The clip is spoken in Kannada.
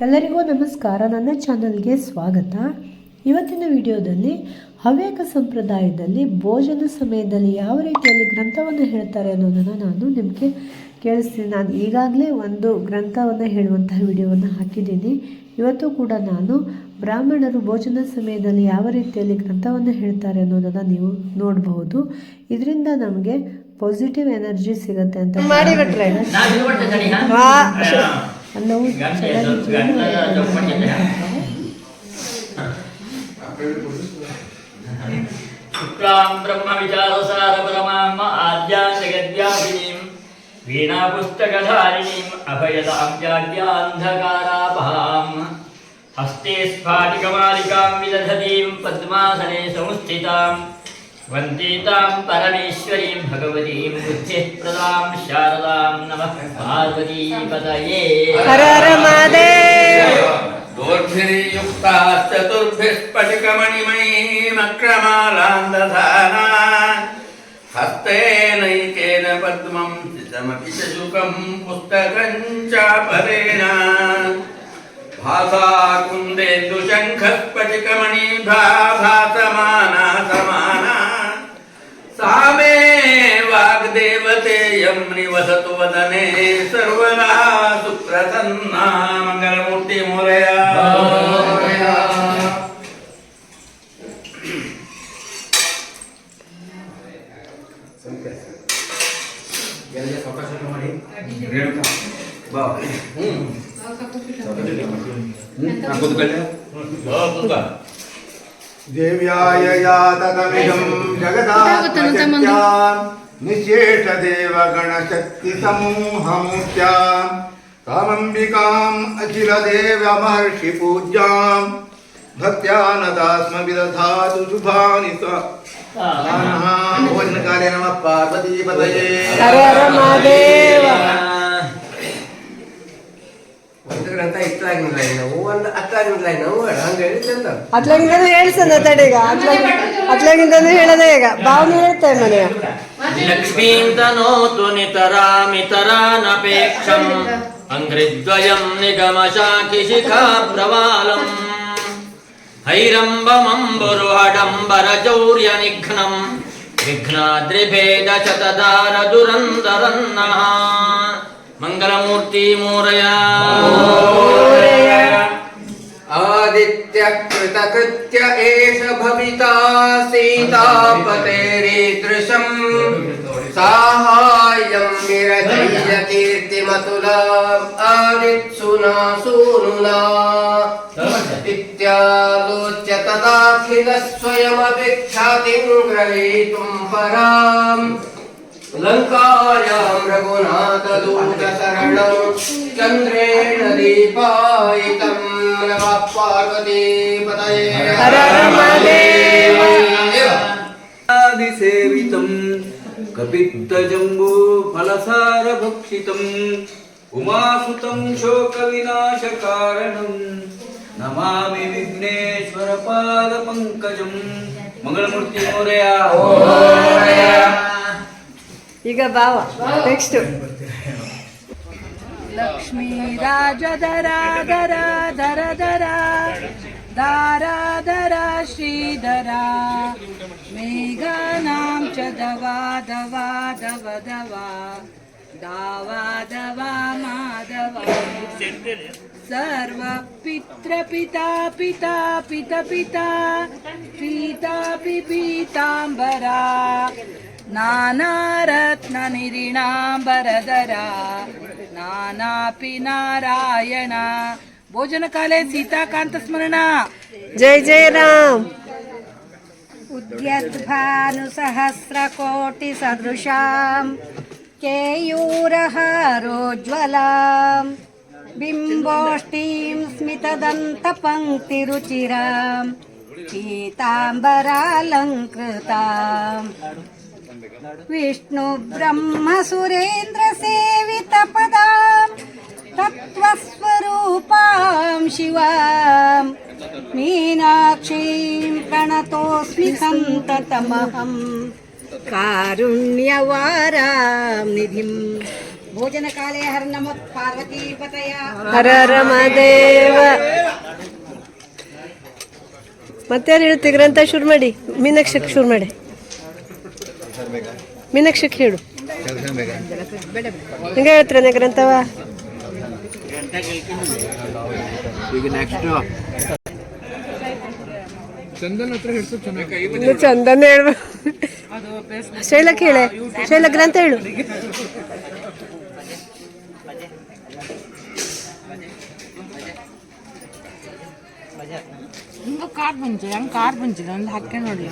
ಎಲ್ಲರಿಗೂ ನಮಸ್ಕಾರ. ನನ್ನ ಚಾನಲ್ಗೆ ಸ್ವಾಗತ. ಇವತ್ತಿನ ವಿಡಿಯೋದಲ್ಲಿ ಹವ್ಯಕ ಸಂಪ್ರದಾಯದಲ್ಲಿ ಭೋಜನ ಸಮಯದಲ್ಲಿ ಯಾವ ರೀತಿಯಲ್ಲಿ ಗ್ರಂಥವನ್ನು ಹೇಳ್ತಾರೆ ಅನ್ನೋದನ್ನು ನಾನು ನಿಮಗೆ ಕೇಳಿಸ್ತೀನಿ. ನಾನು ಈಗಾಗಲೇ ಒಂದು ಗ್ರಂಥವನ್ನು ಹೇಳುವಂತಹ ವಿಡಿಯೋವನ್ನು ಹಾಕಿದ್ದೀನಿ. ಇವತ್ತು ಕೂಡ ನಾನು ಬ್ರಾಹ್ಮಣರು ಭೋಜನ ಸಮಯದಲ್ಲಿ ಯಾವ ರೀತಿಯಲ್ಲಿ ಗ್ರಂಥವನ್ನು ಹೇಳ್ತಾರೆ ಅನ್ನೋದನ್ನು ನೀವು ನೋಡಬಹುದು. ಇದರಿಂದ ನಮಗೆ ಪಾಸಿಟಿವ್ ಎನರ್ಜಿ ಸಿಗುತ್ತೆ ಅಂತ Hello, gắn về được gắn trong quá trình này शुक्रां ब्रह्मविचारसारपरमाम् आद्यां जगद्व्यापिनीम् वीणापुस्तकधारिणीम् अभयतां जाड्यान्धकारापहाम् हस्ते स्फाटिकमालिकां विदधतीं पद्मासने संस्थिताम् वन्दितां परमेश्वरीं भगवतीं बुद्धिः प्रदां शारदां नमः पार्वतीपतये हर हर महादेव दोर्भिर्युक्ताश्चतुर्भिः हस्तेनैकेन पद्मं चितमपि च शुकं पुस्तकं चापरेण भासा कुन्देन्दुशङ्खस्फटिकमणिभा भासमाना समाना वसतु वदने सर्वदा सुप्रसन्ना मङ्गलमूर्तिमोरया देव्याय यातकमिदं जगदात्मचत्याम् जगदात्मशक्त्यां निशेषदेवगणशक्तिसमूहमूर्त्यां कामम्बिकाम् अखिलदेवमहर्षिपूज्यां भक्त्या नतास्म विदधातु शुभानि भोजनकाले नमः पार्वतीपतये ಹರ ಹರ ಮಹಾದೇವ ಅಂತ ಇಟ್ಲಾಗಿಲ್ಲ ನಾವು ಒಂದು ಹತ್ತಾಗಿಲ್ಲ ನಾವು ಹಂಗೆ ಹೇಳಿದ್ದಂತ ಅತ್ಲಾಗಿಂದ ಹೇಳ್ಸಂದ ತಡೆಗ ಅತ್ಲಾಗಿ ಅತ್ಲಾಗಿಂದ ಹೇಳದೆ ಈಗ ಭಾವನೆ ಹೇಳ್ತೇವೆ ಮನೆಯ लक्ष्मीं तनोतु नितरामितरानपेक्षम् अङ्घ्रिद्वयं निगमशाखिशिखा प्रवालम् हैरम्बमम्बुरुहडम्बरचौर्यनिघ्नम् विघ्नाद्रिभेदशतदारदुरन्दरन्नः मङ्गलमूर्तिमूरया आदित्य कृतकृत्य एष भविता सीतापतेरीदृशम् विरचय्य कीर्तिमतुलाम् आदित्सुना सूनुना इत्यालोच्य तदाखिल स्वयमभिख्यातिं ग्रहीतुं पराम् लङ्कायां रघुनाथदूतशरणं चन्द्रेण दीपायितं नमः पार्वतीपतये। हर। आदिसेवितं कपित्तजम्बूफलसारभक्षितम् उमासुतं शोकविनाशकारणं नमामि विघ्नेश्वरपादपङ्कजं मङ्गलमूर्तिमौर्या ಈಗ ಭಾವ ನೆಕ್ಸ್ಟ್ लक्ष्मी राजधरा धरा धर धरा दारा धरा श्रीधरा ಧವಾ ಧವಾ ಧವ ಧವಾ ದಾವಾ ಧವಾ ಮಾಧವ ಸರ್ವ ಪಿತೃ ಪಿತಾ ಪಿತಾ ಪಿತ ಪಿತಾ ಪೀತಾ ಪಿ ಪೀತಾಂಬರ ನಾನಾರತ್ನ ನಿರೀಣಾಂಬರದರ ನಾನಾ ಪಿ ನಾರಾಯಣ ಭೋಜನ ಕಾಲೇ ಸೀತಾಕಾಂತ ಸ್ಮರಣ ಜೈ ಜಯ ರಾಮ್ उद्यद्भानुसहस्रकोटिसदृशां केयूरहारोज्ज्वलां बिम्बोष्टीं स्मितदन्तपङ्क्तिरुचिरां पीताम्बरालङ्कृताम् विष्णुब्रह्मसुरेन्द्रसेवितपदां तत्त्वस्वरूपां शिवां मीनाक्षीं प्रणतोऽस्मि सन्ततमहं कारुण्यवारां निधिं ಭೋಜನಕಾಲೇ ಹರ ನಮ ಪಾರ್ವತಿ ಪತಯ ಹರ ಹರ ಮಹಾದೇವ ಮತ್ತೇನು ಹೇಳ್ತಿ ಗ್ರಂಥ ಶುರು ಮಾಡಿ ಮೀನಾಕ್ಷಕ್ಕೆ ಶುರು ಮಾಡಿ ಮೀನಾಕ್ಷಕ್ಕೆ ಹೇಳು ಹಿಂಗೆ ಹೇಳ್ತೀರನೆ ಗ್ರಂಥವ ಇನ್ನು ಚಂದನೆ ಹೇಳ್ಬೇಕು ಶೈಲಕ್ಕೆ ಹೇಳೆ. ಶೈಲ ಅಂತ ಹೇಳು. ಹಿಂಗ ಕಾರ್ ಬಂತು ಹೆಂಗ್ ಕಾರ್ ಬಂಚಿಲ್ಲ ಒಂದು ಹಾಕಿ ನೋಡಿ.